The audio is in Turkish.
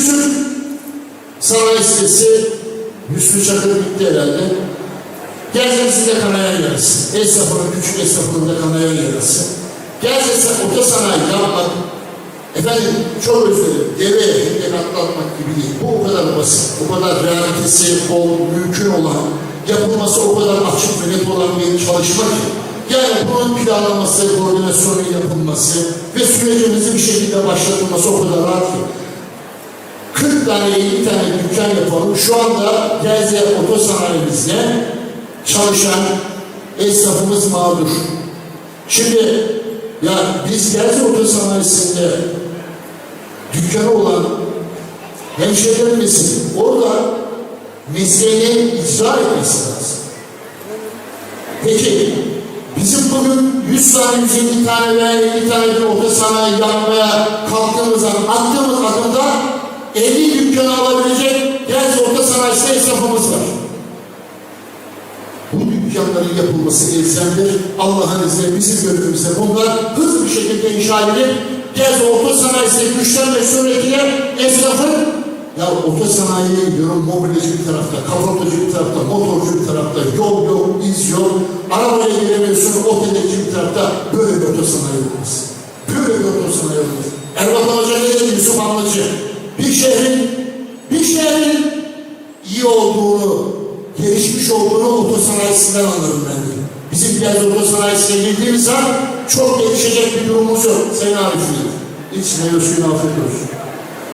Küçük sanayi sitesi Hüsnü Çakır bitti herhalde. Gelsin de kanayan yarası. Esnafının, küçük esnafının da kanayan yarası. Gelsin otosanayi yapmak, efendim çok özür dilerim, deve hendek atlatmak gibi değil. Bu o kadar basit, o kadar realitesi bol, mümkün olan, yapılması o kadar açık ve net olan bir çalışma ki. Yani bunun planlaması, koordinasyonu yapılması ve sürecimizi bir şekilde başlatılması o kadar rahat ki. 40 tane 50 tane dükkan yapalım. Şu anda Gezze otosanayimizde çalışan esnafımız mağdur. Şimdi ya biz Gezze otosanayisinde dükkanı olan hemşehrilerimizin orada mesleğini icra etmesi lazım. Peki bizim bugün 100 tane, 150 tane veya 50 tane bir otosanayi yapmaya kalktığımız an attığımız adımda 50 dükkanı alabilecek Gerçi orta sanayisi esnafımız var. Bu dükkanların yapılması elzemdir. Allah'ın izniyle bizim bölümümüzde bunlar hızlı bir şekilde inşa edilip Gez orta sanayisi güçlenme suretiyle esnafın ya oto sanayiye gidiyorum mobilyacı bir tarafta, kaportacı bir tarafta, motorcu bir tarafta, yol yok, iz yok, arabaya giremiyorsun, oteldeki bir tarafta böyle bir oto sanayi olmaz. Böyle bir oto sanayi olmaz. Erbakan Hoca ne dedi Yusuf Anlıcı? Bir şehrin, bir şehrin iyi olduğunu, gelişmiş olduğunu otosanayisinden anlarım ben dedi. Bizim biraz otosanayisine girdiğimiz an çok gelişecek bir durumumuz yok. Sayın Arif'in. İçine ve suyuna afiyet.